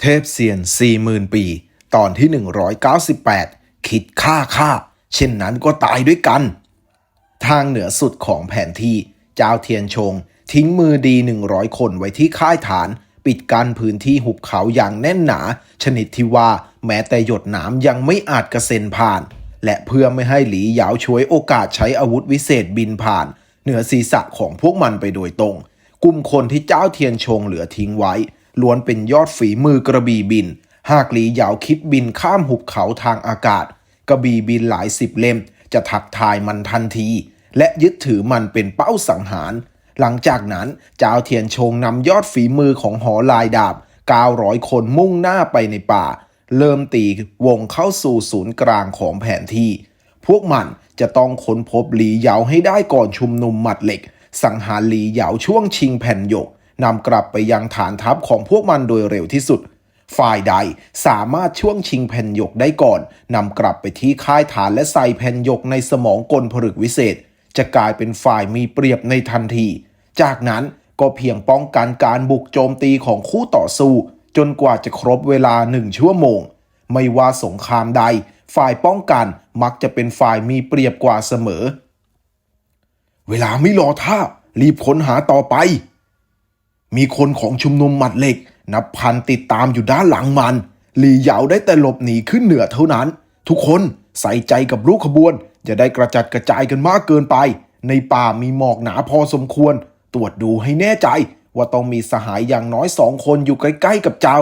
เทพเซียน40,000 ปี ตอนที่ 198 คิดฆ่าฆ่า เช่นนั้นก็ตายด้วยกัน ทางเหนือสุดของแผนที่ เจ้าเทียนชง ทิ้งมือดี 100 คนไว้ที่ค่ายฐาน ปิดกั้นพื้นที่หุบเขาอย่างแน่นหนา ชนิดที่ว่าแม้แต่หยดน้ำยังไม่อาจกระเซ็นผ่าน และเพื่อไม่ให้หลีหยาวช่วยโอกาสใช้อาวุธวิเศษบินผ่าน เหนือศีรษะของพวกมันไปโดยตรง กลุ่มคนที่เจ้าเทียนชงเหลือทิ้งไว้ ล้วนเป็นยอดฝีมือกระบี่บิน หากหลีเหยาวคิดบินข้ามหุบเขาทางอากาศ กระบี่บินหลายสิบเล่ม จะทักทายมันทันที และยึดถือมันเป็นเป้าสังหาร หลังจากนั้นเจ้าเทียนชงนำยอดฝีมือของหอลายดาบ 900 คนมุ่งหน้าไปในป่า เริ่มตีวงเข้าสู่ศูนย์กลางของแผนที่ พวกมันจะต้องค้นพบหลีเหยาให้ได้ก่อนชุมนุมหมัดเหล็ก สังหารหลีเหยาช่วงชิงแผ่นหยก นำกลับไปยังฐานทัพของพวกมันโดยเร็วที่สุด ฝ่ายใดสามารถช่วงชิงแผ่นหยกได้ก่อนนำกลับไปที่ค่ายฐานและใส่แผ่นหยกในสมองกลผลึกวิเศษ จะกลายเป็นฝ่ายมีเปรียบในทันที จากนั้นก็เพียงป้องกันการบุกโจมตีของคู่ต่อสู้ จนกว่าจะครบเวลาหนึ่งชั่วโมง ไม่ว่าสงครามใด ฝ่ายป้องกันมักจะเป็นฝ่ายมีเปรียบกว่าเสมอ เวลาไม่รอท่ารีบค้นหาต่อไป มีคนของชุมนุมหมัดเหล็ก นับพันติดตามอยู่ด้านหลังมัน หลี่เหยาได้แต่หลบหนีขึ้นเหนือเท่านั้น ทุกคนใส่ใจกับลูกขบวน จะได้กระจัดกระจายกันมากเกินไป ในป่ามีหมอกหนาพอสมควร ตรวจดูให้แน่ใจว่าต้องมีสหายอย่างน้อยสองคนอยู่ใกล้ๆกับเจ้า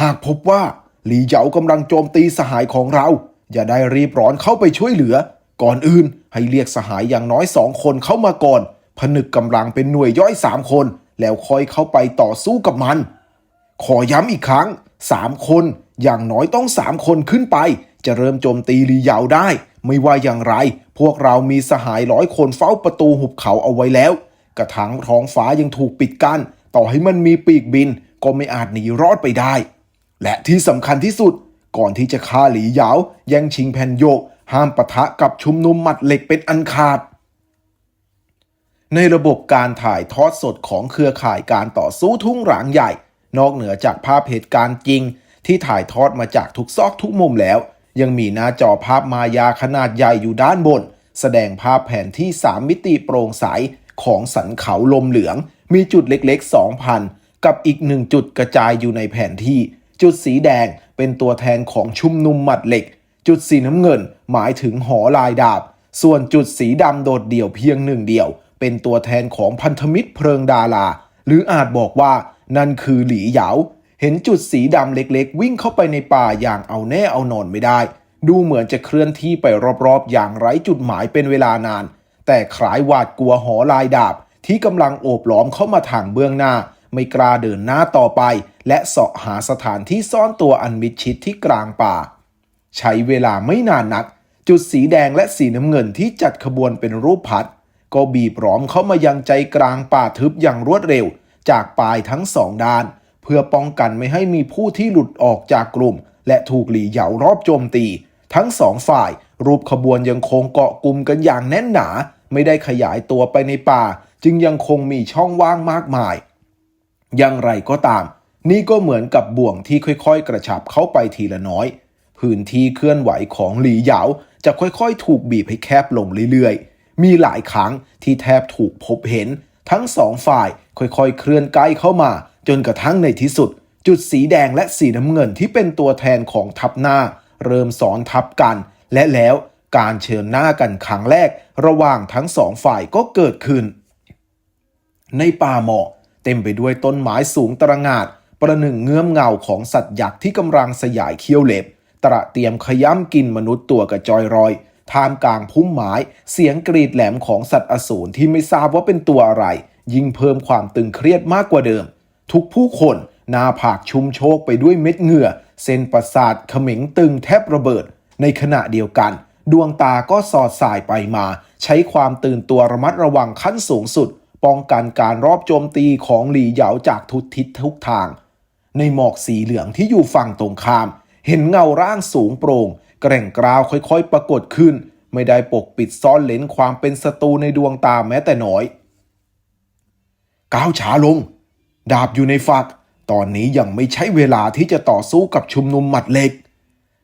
หากพบว่าหลี่เหยากำลังโจมตีสหายของเรา อย่าได้รีบร้อนเข้าไปช่วยเหลือ ก่อนอื่นให้เรียกสหายอย่างน้อยสองคนเข้ามาก่อน ผนึกกำลังเป็นหน่วยย่อยสามคน แล้วค่อยเข้าไปต่อสู้กับมัน ขอย้ำอีกครั้งสามคนอย่างน้อยต้องสามคนขึ้นไป จะเริ่มโจมตีลียาวได้ ไม่ว่าอย่างไร พวกเรามีสหายร้อยคนเฝ้าประตูหุบเขาเอาไว้แล้ว กระทั่งท้องฟ้ายังถูกปิดกัน้นต่อให้มันมีปีกบิน ก็ไม่อาจหนีรอดไปได้ และที่สำคัญที่สุด ก่อนที่จะฆ่าหลียาแย่งชิงแผ่นโยก ห้ามปะทะกับชุมนุมหมัดเหล็กเป็นอันขาด ในระบบการถ่ายทอดสดของเครือข่ายการต่อสู้ทุ่งหลางใหญ่ นอกเหนือจากภาพเหตุการณ์จริง ที่ถ่ายทอดมาจากทุกซอกทุกมุมแล้ว ยังมีหน้าจอภาพมายาขนาดใหญ่อยู่ด้านบน แสดงภาพแผนที่ 3 มิติโปร่งใสของสันเขาลมเหลือง มีจุดเล็กๆ 2,000 กับอีกหนึ่งจุดกระจายอยู่ในแผนที่ จุดสีแดงเป็นตัวแทนของชุมนุมหมัดเหล็ก จุดสีน้ำเงินหมายถึงหอลายดาบ ส่วนจุดสีดำโดดเดี่ยวเพียงหนึ่งเดียว เป็นตัวแทนของพันธมิตรเพลิงดารา หรืออาจบอกว่านั่นคือหลีเหยา เห็นจุดสีดำเล็กๆ วิ่งเข้าไปในป่าอย่างเอาแน่เอานอนไม่ได้ ดูเหมือนจะเคลื่อนที่ไปรอบๆ อย่างไร้จุดหมายเป็นเวลานาน แต่คลายหวาดกลัวหอลายดาบ ที่กำลังโอบล้อมเข้ามาทางเบื้องหน้า ไม่กล้าเดินหน้าต่อไป และเสาะหาสถานที่ซ่อนตัวอันมิดชิดที่กลางป่า ใช้เวลาไม่นานนัก จุดสีแดงและสีน้ำเงินที่จัดขบวนเป็นรูปพัด ก็บีบร้อมเข้ามายังใจกลางป่าทึบอย่างรวดเร็ว จากปลายทั้งสองด้าน เพื่อป้องกันไม่ให้มีผู้ที่หลุดออกจากกลุ่ม และถูกหลีเหยารอบโจมตี ทั้งสองฝ่าย รูปขบวนยังคงเกาะกลุ่มกันอย่างแน่นหนา ไม่ได้ขยายตัวไปในป่า จึงยังคงมีช่องว่างมากมาย อย่างไรก็ตาม นี่ก็เหมือนกับบ่วงที่ค่อยๆ กระชับเข้าไปทีละน้อย พื้นที่เคลื่อนไหวของหลีเหยาจะค่อยๆ ถูกบีบให้แคบลงเรื่อยๆ มีหลายครั้งที่แทบถูกพบเห็น ทั้งสองฝ่ายค่อยๆ เคลื่อนใกล้เข้ามา จนกระทั่งในที่สุด จุดสีแดงและสีน้ำเงินที่เป็นตัวแทนของทัพหน้า เริ่มสอนทับกัน และแล้วการเชิญหน้ากันครั้งแรก ระหว่างทั้งสองฝ่ายก็เกิดขึ้น ในป่าหมอกเต็มไปด้วยต้นไม้สูงตระหง่านประหนึ่งเงื้อมเงาของสัตว์ยักษ์ที่กำลังสยายเขี้ยวเล็บ ตระเตรียมขย้ำกินมนุษย์ตัวกระจอยรอย ท่ามกลางพุ่มไม้ เสียงกรีดแหลมของสัตว์อสูรที่ไม่ทราบว่าเป็นตัวอะไร ยิ่งเพิ่มความตึงเครียดมากกว่าเดิม ทุกผู้คนหน้าผากชุ่มโชกไปด้วยเม็ดเหงื่อ เส้นประสาทเขม็งตึงแทบระเบิด ในขณะเดียวกัน ดวงตาก็สอดสายไปมา ใช้ความตื่นตัวระมัดระวังขั้นสูงสุด ป้องกันการรอบโจมตีของหลีเหยาจากทุกทิศทุกทาง ในหมอกสีเหลืองที่อยู่ฝั่งตรงข้าม เห็นเงาร่างสูงโปร่ง แกร่งกราวค่อยๆ ปรากฏขึ้น ไม่ได้ปกปิดซ่อนเลนความเป็นศัตรูในดวงตาแม้แต่น้อย ก้าวช้าลง ดาบอยู่ในฝัก ตอนนี้ยังไม่ใช่เวลาที่จะต่อสู้กับชุมนุมหมัดเหล็ก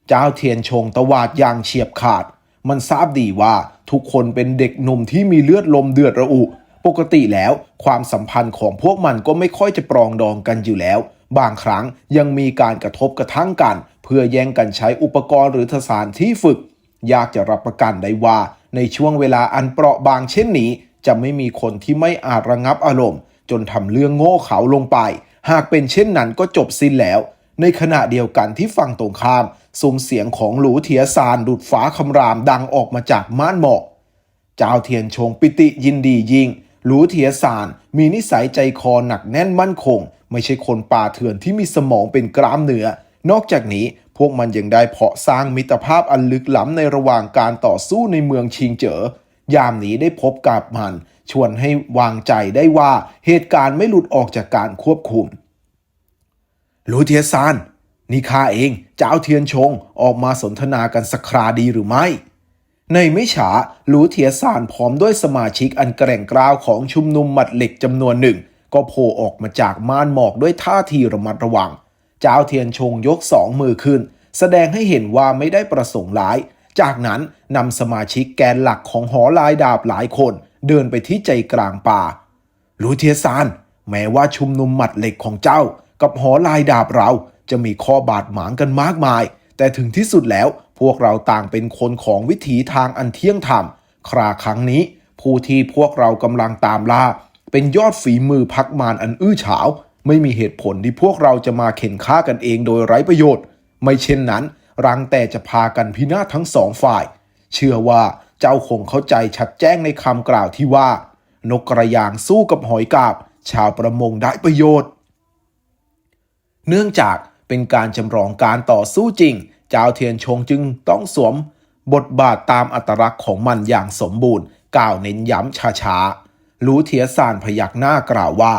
เจ้าเทียนชงตวาดอย่างเฉียบขาด มันทราบดีว่าทุกคนเป็นเด็กหนุ่มที่มีเลือดลมเดือดระอุ ปกติแล้วความสัมพันธ์ของพวกมันก็ไม่ค่อยจะปรองดองกันอยู่แล้ว บางครั้งยังมีการกระทบกระทั่งกัน พื่อแย่งกันใช้อุปกรณ์หรือทสารที่ฝึก ยากจะรับประกันได้ว่า ในช่วงเวลาอันเปราะบางเช่นนี้ จะไม่มีคนที่ไม่อาจระงับอารมณ์ จนทำเรื่องโง่เขลาลงไป หากเป็นเช่นนั้นก็จบสิ้นแล้ว ในขณะเดียวกันที่ฝั่งตรงข้ามซุ้มเสียงของหลูเทียซานดุดฟ้าคำรามดังออกมาจากม่านหมอกเจ้าเทียนชงปิติยินดียิ่งหลูเทียซานมีนิสัยใจคอหนักแน่นมั่นคง ไม่ใช่คนป่าเถื่อนที่มีสมองเป็นกรามเนื้อ นอกจากนี้พวกมันยังได้เพาะสร้างมิตรภาพอันลึกล้ำในระหว่างการต่อสู้ในเมืองชิงเจ๋อยามนี้ได้พบกับมัน ชวนให้วางใจได้ว่าเหตุการณ์ไม่หลุดออกจากการควบคุมหลูเทียซานนี่ข้าเองเจ้าเทียนชงออกมาสนทนากันสักคราดีหรือไม่ ในไม่ช้าหลูเทียซานพร้อมด้วยสมาชิกอันแกร่งกร้าวของชุมนุมหมัดเหล็กจำนวนหนึ่ง ก็โผล่ออกมาจากม่านหมอกด้วยท่าทีระมัดระวัง เจ้าเทียนชงยกสองมือขึ้น แสดงให้เห็นว่าไม่ได้ประสงค์ร้าย จากนั้นนำสมาชิกแกนหลักของหอลายดาบหลายคน เดินไปที่ใจกลางป่าลูเทียซานแม้ว่าชุมนุมหมัดเหล็กของเจ้า กับหอลายดาบเราจะมีข้อบาดหมางกันมากมาย แต่ถึงที่สุดแล้วพวกเราต่างเป็นคนของวิถีทางอันเที่ยงธรรม คราครั้งนี้ ผู้ที่พวกเรากำลังตามล่า เป็นยอดฝีมือพักมารอันอื้อฉาว ไม่มีเหตุผลที่พวกเราจะมาเข็นฆ่ากันเองโดยไร้ประโยชน์ ไม่เช่นนั้น รังแต่จะพากันพินาศทั้งสองฝ่าย เชื่อว่าเจ้าคงเข้าใจชัดแจ้งในคำกล่าวที่ว่า นกกระยางสู้กับหอยกาบ ชาวประมงได้ประโยชน์ เนื่องจากเป็นการจำลองการต่อสู้จริง เจ้าเทียนชงจึงต้องสวม บทบาทตามอัตลักษณ์ของมันอย่างสมบูรณ์ กล่าวเน้นย้ำช้าๆรู้เทียสานพยักหน้ากล่าวว่า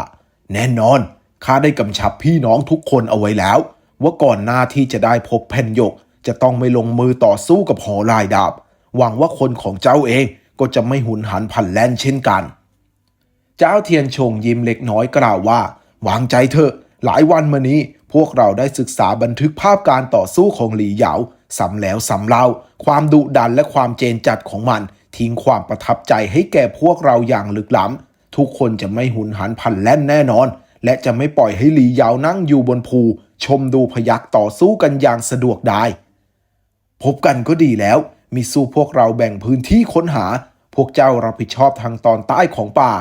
แน่นอน ข้าได้กำชับพี่น้องทุกคนเอาไว้แล้ว ว่าก่อนหน้าที่จะได้พบแผ่นหยก จะต้องไม่ลงมือต่อสู้กับหอลายดาบ หวังว่าคนของเจ้าเองก็จะไม่หุนหันพันแล่นเช่นกัน เจ้าเทียนชงยิ้มเล็กน้อยกล่าวว่า วางใจเถอะ หลายวันมานี้พวกเราได้ศึกษาบันทึกภาพการต่อสู้ของหลีเหยาซ้ำแล้วซ้ำเล่า ความดุดันและความเจนจัดของมัน ทิ้งความประทับใจให้แก่พวกเราอย่างลึกล้ำทุกคนจะไม่หุนหันพันแล่นแน่นอน และจะไม่ปล่อยให้หลีเหยานั่งอยู่บนภู ชมดูพยักต่อสู้กันอย่างสะดวกได้ พบกันก็ดีแล้ว มีสู้พวกเราแบ่งพื้นที่ค้นหา พวกเจ้ารับผิดชอบทางตอนใต้ของป่า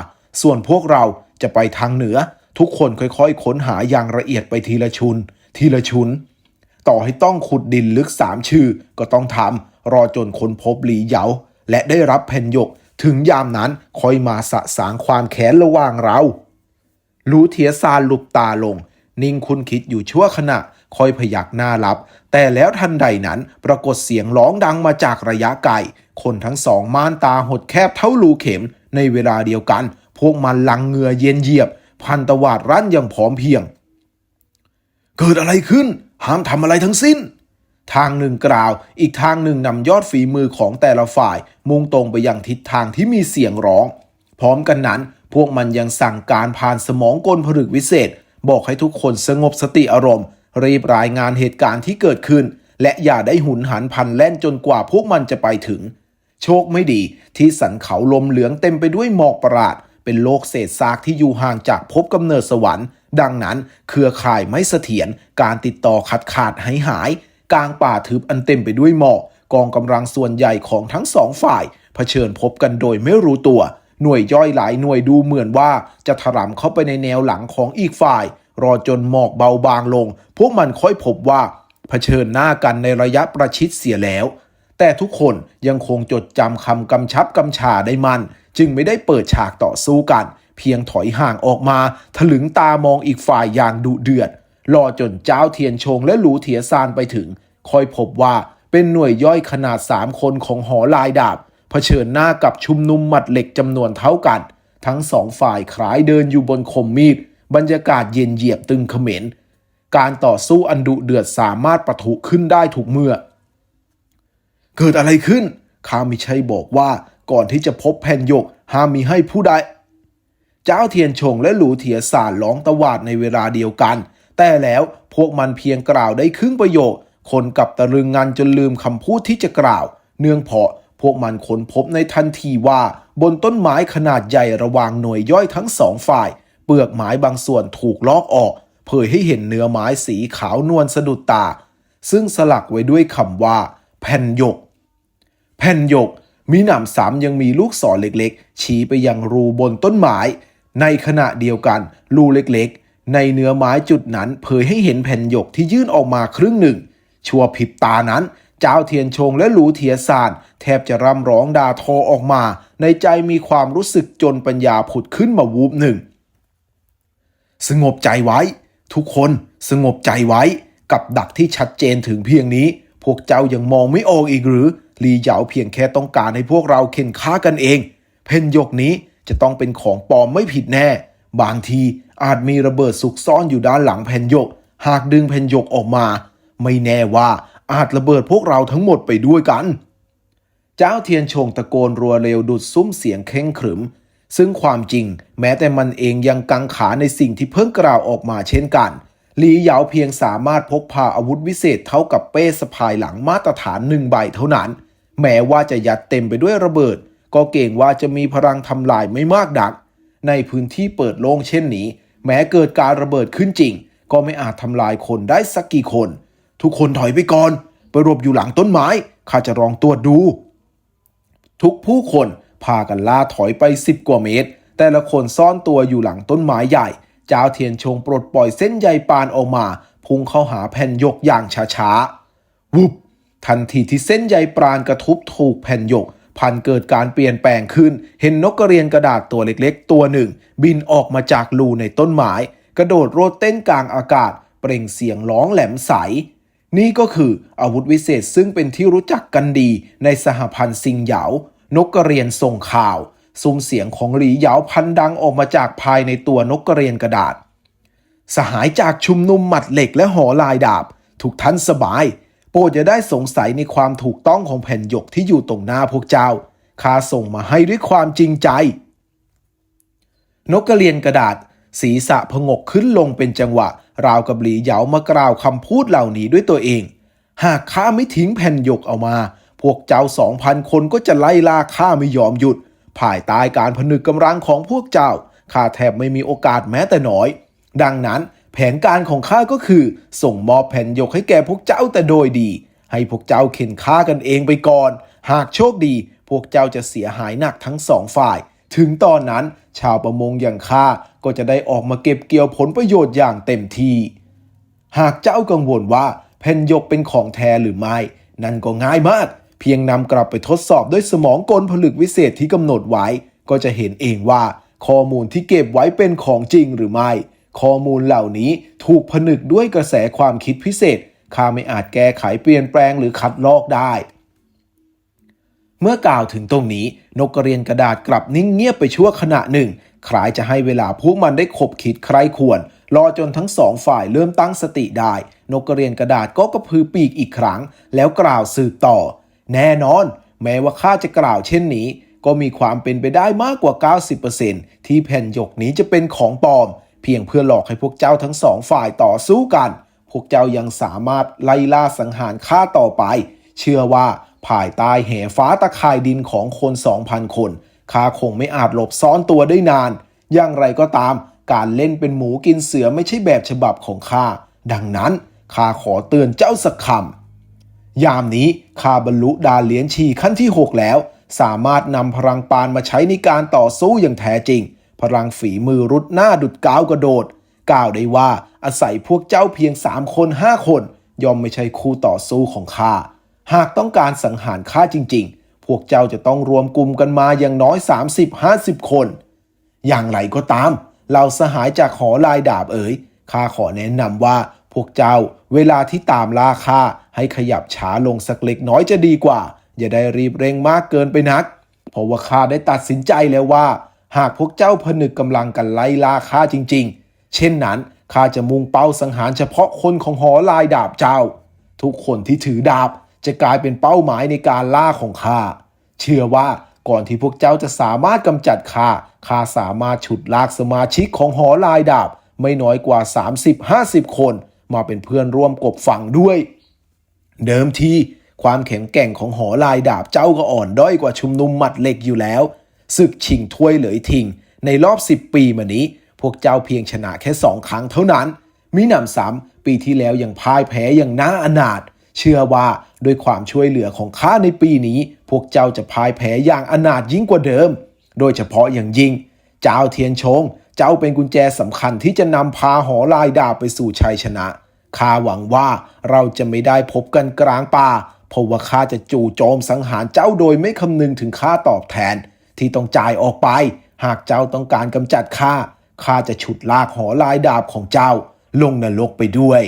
ส่วนพวกเราจะไปทางเหนือ ทุกคนค่อยๆ ค้นหาอย่างละเอียดไปทีละชุน ทีละชุน ต่อให้ต้องขุดดินลึกสามชื่อ ก็ต้องทำรอจนค้นพบหลีเหยาและได้รับแผ่นหยก ถึงยามนั้นค่อยมาสะสางความแค้นระหว่างเรา รู้เทียซานหลุบตาลง นิ่งคุณคิดอยู่ชั่วขณะคอยพยักหน้ารับ แต่แล้วทันใดนั้นปรากฏเสียงร้องดังมาจากระยะไกล คนทั้งสองม่านตาหดแคบเท่ารูเข็ม ในเวลาเดียวกัน พวกมันลังเหงื่อเย็นเยียบ พันตวาดรั้นอย่างพร้อมเพรียง เกิดอะไรขึ้น ห้ามทำอะไรทั้งสิ้น ทางหนึ่งกล่าว อีกทางหนึ่งนำยอดฝีมือของแต่ละฝ่าย มุ่งตรงไปยังทิศทางที่มีเสียงร้อง พร้อมกันนั้น พวกมันยังสั่งการผ่านสมองกลผลึกวิเศษ บอกให้ทุกคนสงบสติอารมณ์ รีบรายงานเหตุการณ์ที่เกิดขึ้น และอย่าได้หุนหันพันแล่นจนกว่าพวกมันจะไปถึง โชคไม่ดีที่สันเขาลมเหลืองเต็มไปด้วยหมอกประหลาด เป็นโลกเศษซากที่อยู่ห่างจากภพกำเนิดสวรรค์ ดังนั้นเครือข่ายไม่เสถียรการติดต่อขาดขาดหายหายกลางป่าทึบอันเต็มไปด้วยหมอกกองกำลังส่วนใหญ่ของทั้งสองฝ่ายเผชิญพบกันโดยไม่รู้ตัว หน่วยย่อยหลายหน่วยดูเหมือนว่าจะถลำเข้าไปในแนวหลังของอีกฝ่าย รอจนหมอกเบาบางลง พวกมันค่อยพบว่าเผชิญหน้ากันในระยะประชิดเสียแล้ว แต่ทุกคนยังคงจดจำคำกำชับกำชาได้มัน จึงไม่ได้เปิดฉากต่อสู้กัน เพียงถอยห่างออกมา ถลึงตามองอีกฝ่ายอย่างดุเดือด รอจนเจ้าเทียนชงและหลูเทียซานไปถึง ค่อยพบว่าเป็นหน่วยย่อยขนาดสามคนของหอลายดาบ เผชิญหน้ากับชุมนุมหมัดเหล็กจำนวนเท่ากัน ทั้งสองฝ่ายคล้ายเดินอยู่บนคมมีด บรรยากาศเย็นเยียบตึงเขม็น การต่อสู้อันดุเดือดสามารถปะทุขึ้นได้ทุกเมื่อ เกิดอะไรขึ้นข้ามิใช่บอกว่าก่อนที่จะพบแผ่นหยกห้ามมีให้ผู้ใด เจ้าเทียนชงและหลูเทียสารร้องตวาดในเวลาเดียวกัน แต่แล้วพวกมันเพียงกล่าวได้ครึ่งประโยค คนกับตะลึงงันจนลืมคำพูดที่จะกล่าว เนื่องเพราะ พวกมันค้นพบในทันทีว่าบนต้นไม้ขนาดใหญ่ระหว่างหน่วยย่อยทั้งสองฝ่าย เปลือกไม้บางส่วนถูกลอกออก เผยให้เห็นเนื้อไม้สีขาวนวลสะดุดตา ซึ่งสลักไว้ด้วยคำว่า แผ่นหยก แผ่นหยก มีหนำซ้ำยังมีลูกศรเล็กๆ ชี้ไปยังรูบนต้นไม้ในขณะเดียวกัน รูเล็กๆ ในเนื้อไม้จุดนั้น เผยให้เห็นแผ่นหยกที่ยื่นออกมาครึ่งหนึ่ง ชัวพริบตานั้น เจ้าเทียนชงและหลูเทียซานแทบจะร่ำร้องด่าทอออกมา ในใจมีความรู้สึกจนปัญญาผุดขึ้นมาวูบหนึ่ง สงบใจไว้ ทุกคนสงบใจไว้ กับดักที่ชัดเจนถึงเพียงนี้ พวกเจ้ายังมองไม่ออกอีกหรือลีเหยาเพียงแค่ต้องการให้พวกเราเข็นฆ่ากันเอง เพนหยกนี้จะต้องเป็นของปลอมไม่ผิดแน่ บางทีอาจมีระเบิดสุกซ่อนอยู่ด้านหลังแผ่นหยก หากดึงแผ่นหยกออกมา ไม่แน่ว่า อาจระเบิดพวกเราทั้งหมดไปด้วยกัน เจ้าเทียนชงตะโกนรัวเร็วดุดซุ้มเสียงเข่งขรึม ซึ่งความจริงแม้แต่มันเองยังกังขาในสิ่งที่เพิ่งกล่าวออกมาเช่นกันหลีเหยาเพียงสามารถพกพาอาวุธวิเศษเท่ากับเป้สะพายหลังมาตรฐานหนึ่งใบเท่านั้น แม้ว่าจะยัดเต็มไปด้วยระเบิด ก็เก่งว่าจะมีพลังทำลายไม่มากดัก ในพื้นที่เปิดโล่งเช่นนี้ แม้เกิดการระเบิดขึ้นจริง ก็ไม่อาจทำลายคนได้สักกี่คน ทุกคนถอยไปก่อนไปหลบอยู่หลังต้นไม้ข้าจะลองตรวจดู ทุกผู้คนพากันล่าถอยไปสิบกว่าเมตร แต่ละคนซ่อนตัวอยู่หลังต้นไม้ใหญ่ เจ้าเทียนชงปลดปล่อยเส้นใยปานออกมา พุ่งเข้าหาแผ่นหยกอย่างช้าๆวุบทันทีที่เส้นใยปาณกระทุบถูกแผ่นหยกพันเกิดการเปลี่ยนแปลงขึ้น เห็นนกกระเรียนกระดาษตัวเล็กๆ ตัวหนึ่ง บินออกมาจากรูในต้นไม้ กระโดดโรดเต้นกลางอากาศ เปล่งเสียงร้องแหลมใส นี่ก็คืออาวุธวิเศษซึ่งเป็นที่รู้จักกันดีในสหพันธ์ซิงเหยา นกกระเรียนส่งข่าว ซุ้มเสียงของหลีเหยาพันดังออกมาจากภายในตัวนกกระเรียนกระดาษ สหายจากชุมนุมหมัดเหล็กและหอลายดาบ ทุกท่านสบาย โปรดอย่าได้สงสัยในความถูกต้องของแผ่นหยกที่อยู่ตรงหน้าพวกเจ้าข้าส่งมาให้ด้วยความจริงใจ นกกระเรียนกระดาษ ศีรษะพงกขึ้นลงเป็นจังหวะ ราวกับหลีเหยามากล่าวคำพูดเหล่านี้ด้วยตัวเอง หากข้าไม่ทิ้งแผ่นหยกเอามา พวกเจ้าสองพันคนก็จะไล่ล่าข้าไม่ยอมหยุด ภายใต้การผนึกกำลังของพวกเจ้าข้าแทบไม่มีโอกาสแม้แต่น้อย ดังนั้นแผนการของข้าก็คือ ส่งมอบแผ่นหยกให้แก่พวกเจ้าแต่โดยดี ให้พวกเจ้าเข็นฆ่ากันเองไปก่อน หากโชคดี พวกเจ้าจะเสียหายหนักทั้งสองฝ่าย ถึงตอนนั้นชาวประมงอย่างข้าก็จะได้ออกมาเก็บเกี่ยวผลประโยชน์อย่างเต็มที่ หากเจ้ากังวลว่าแผ่นยกเป็นของแท้หรือไม่ นั่นก็ง่ายมาก เพียงนำกลับไปทดสอบด้วยสมองกลผลึกวิเศษที่กำหนดไว้ ก็จะเห็นเองว่าข้อมูลที่เก็บไว้เป็นของจริงหรือไม่ ข้อมูลเหล่านี้ถูกผนึกด้วยกระแสความคิดพิเศษข้าไม่อาจแก้ไขเปลี่ยนแปลงหรือคัดลอกได้ เมื่อกล่าวถึงตรงนี้ นกกระเรียนกระดาษกลับนิ่งเงียบไปชั่วขณะหนึ่งคล้ายจะให้เวลาพวกมันได้ขบคิดใครควร รอจนทั้งสองฝ่ายเริ่มตั้งสติได้ นกกระเรียนกระดาษก็กระพือปีกอีกครั้ง แล้วกล่าวสืบต่อ แน่นอน แม้ว่าข้าจะกล่าวเช่นนี้ ก็มีความเป็นไปได้มากกว่า 90%ที่แผ่นหยกนี้จะเป็นของปลอม เพียงเพื่อหลอกให้พวกเจ้าทั้งสองฝ่ายต่อสู้กัน พวกเจ้ายังสามารถไล่ล่าสังหารฆ่าต่อไป เชื่อว่า ภายใต้แห่ฟ้าตะข่ายดินของคน 2,000 คนข้าคงไม่อาจหลบซ่อนตัวได้นาน อย่างไรก็ตาม การเล่นเป็นหมูกินเสือไม่ใช่แบบฉบับของข้า ดังนั้นข้าขอเตือนเจ้าสักคำยามนี้ข้าบรรลุดาเลียนชีขั้นที่ 6 แล้ว สามารถนำพลังปานมาใช้ในการต่อสู้อย่างแท้จริง พลังฝีมือรุดหน้าดุดก้าวกระโดด กล่าวได้ว่าอาศัยพวกเจ้าเพียง3คน5คน ย่อมไม่ใช่คู่ต่อสู้ของข้า หากต้องการสังหารข้าจริง ๆ พวกเจ้าจะต้องรวมกลุ่มกันมาอย่างน้อย 30-50 คน อย่างไรก็ตามเราสหายจากหอลายดาบเอ๋ยข้าขอแนะนำว่าพวกเจ้าเวลาที่ตามล่าข้าให้ขยับช้าลงสักเล็กน้อยจะดีกว่า อย่าได้รีบเร่งมากเกินไปนัก เพราะว่าข้าได้ตัดสินใจแล้วว่า หากพวกเจ้าผนึกกำลังกันไล่ล่าข้าจริง ๆ เช่นนั้นข้าจะมุ่งเป้าสังหารเฉพาะคนของหอลายดาบเจ้า ทุกคนที่ถือดาบ จะกลายเป็นเป้าหมายในการล่าของข้า เชื่อว่าก่อนที่พวกเจ้าจะสามารถกำจัดข้า ข้าสามารถฉุดลากสมาชิกของหอลายดาบ ไม่น้อยกว่า 30-50 คน มาเป็นเพื่อนร่วมกบฝั่งด้วย เดิมทีความแข็งแกร่งของหอลายดาบเจ้าก็อ่อนด้อยกว่าชุมนุมหมัดเหล็กอยู่แล้ว ศึกชิงถ้วยเหลยทิง ในรอบ 10 ปีมานี้ พวกเจ้าเพียงชนะแค่สองครั้งเท่านั้น มิหนำซ้ำปีที่แล้วยังพ่ายแพ้อย่างน่าอนาถ เชื่อว่าด้วยความช่วยเหลือของข้าในปีนี้ พวกเจ้าจะพ่ายแพ้อย่างอนาถยิ่งกว่าเดิม โดยเฉพาะอย่างยิ่ง เจ้าเทียนชง เจ้าเป็นกุญแจสำคัญที่จะนำพาหอลายดาบไปสู่ชัยชนะข้าหวังว่าเราจะไม่ได้พบกันกลางป่าเพราะว่าข้าจะจู่โจมสังหารเจ้าโดยไม่คำนึงถึงค่าตอบแทน ที่ต้องจ่ายออกไป หากเจ้าต้องการกำจัดข้าข้าจะฉุดลากหอลายดาบของเจ้า ลงนรกไปด้วย